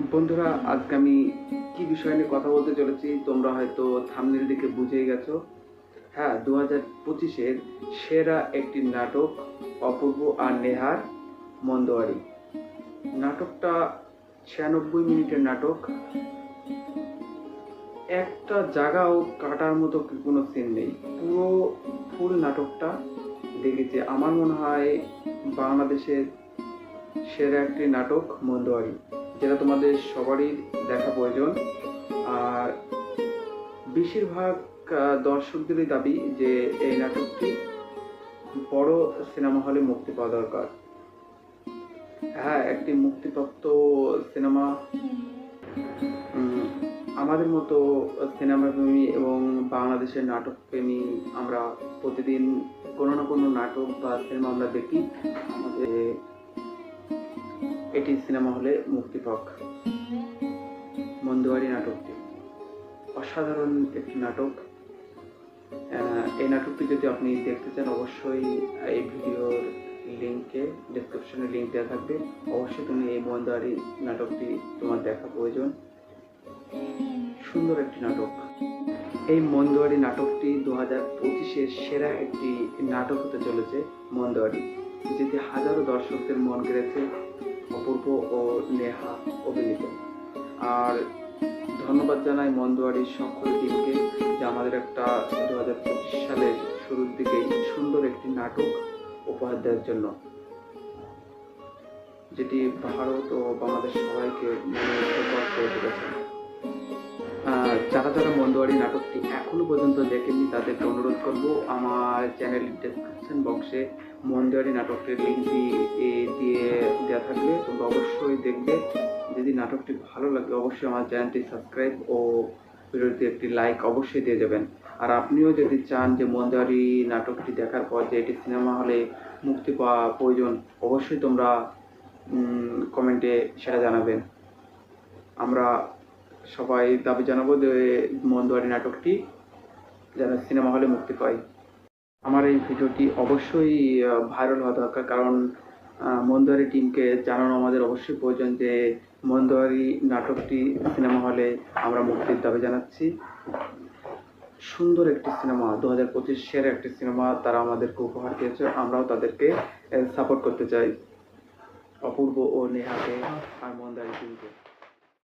বন্ধুরা, আজকে আমি কি বিষয় নিয়ে কথা বলতে চলেছি, তোমরা হয়তো থামনেল দিকে বুঝেই গেছো। হ্যাঁ দু হাজার পঁচিশের সেরা একটি নাটক, অপূর্ব আর নেহার মন্দোয়ারি। নাটকটা ছিয়ানব্বই মিনিটের নাটক। একটা জায়গাও কাটার মতো কোনো সিন নেই। পুরো ফুল নাটকটা দেখেছি। আমার মনে হয় বাংলাদেশের সেরা একটি নাটক মন্দোয়ারি। যেটা তোমাদের সবারই দেখা প্রয়োজন। আর বেশিরভাগ দর্শকদেরই দাবি যে এই নাটকটি বড় সিনেমা হলে মুক্তি পাওয়া দরকার। হ্যাঁ একটি মুক্তিপ্রাপ্ত সিনেমা। আমাদের মতো সিনেমা প্রেমী এবং বাংলাদেশের নাটক প্রেমী আমরা প্রতিদিন কোনো না কোনো নাটক বা সিনেমা আমরা দেখি। আমাদের এটি সিনেমা হলে মুক্তি পাক। মন্দুয়ারি নাটকটি অসাধারণ একটি নাটক। এই নাটকটি যদি আপনি দেখতে চান, অবশ্যই এই ভিডিওর লিঙ্কে ডিসক্রিপশনে লিঙ্ক দেওয়া থাকবে। অবশ্যই তুমি এই মন্দুয়ারি নাটকটি তোমার দেখা প্রয়োজন। সুন্দর একটি নাটক। এই মন্দুয়ারি নাটকটি দু হাজার পঁচিশের সেরা একটি নাটক হতে চলেছে মন্দুয়ারি, যেটি হাজারো দর্শকদের মন কেড়েছে অপূর্ব ও নেহা অভিনীত। আর ধন্যবাদ জানাই মন্দুয়ারির সকল টিমকে যে আমাদের একটা দু হাজার পঁচিশ সালের শুরুর দিকে সুন্দর একটি নাটক উপহার দেওয়ার জন্য। যেটি ভারত ও বাংলাদেশ সবাইকে মনে করে তুলেছে যারা যারা মন্দুয়ারি নাটকটি এখনও পর্যন্ত দেখেননি, তাদেরকে অনুরোধ করব আমার চ্যানেল ডেসক্রিপশন বক্সে মন্দুয়ারি নাটকটির লিঙ্কটি দিয়ে দেওয়া থাকবে। তোমরা অবশ্যই দেখবে। যদি নাটকটি ভালো লাগে, অবশ্যই আমার চ্যানেলটি সাবস্ক্রাইব ও ভিডিওতে একটি লাইক অবশ্যই দিয়ে দেবেন আর আপনিও যদি চান যে মন্দুয়ারি নাটকটি দেখার পর যে এটি সিনেমা হলে মুক্তি পাওয়া প্রয়োজন, অবশ্যই তোমরা কমেন্টে সেটা জানাবেন। আমরা সবাই দাবি জানাব যে মন্দুয়ারি নাটকটি যেন সিনেমা হলে মুক্তি পায়। আমার এই ভিডিওটি অবশ্যই ভাইরাল হওয়া দরকার, কারণ মন্দুয়ারি টিমকে জানানো আমাদের অবশ্যই প্রয়োজন যে মন্দুয়ারি নাটকটি সিনেমা হলে আমরা মুক্তির দাবি জানাচ্ছি। সুন্দর একটি সিনেমা দু হাজার পঁচিশ সেরা একটি সিনেমা তারা আমাদেরকে উপহার দিয়েছে, আমরাও তাদেরকে সাপোর্ট করতে চাই। অপূর্ব ও নেহাকে আর মন্দারি টিমকে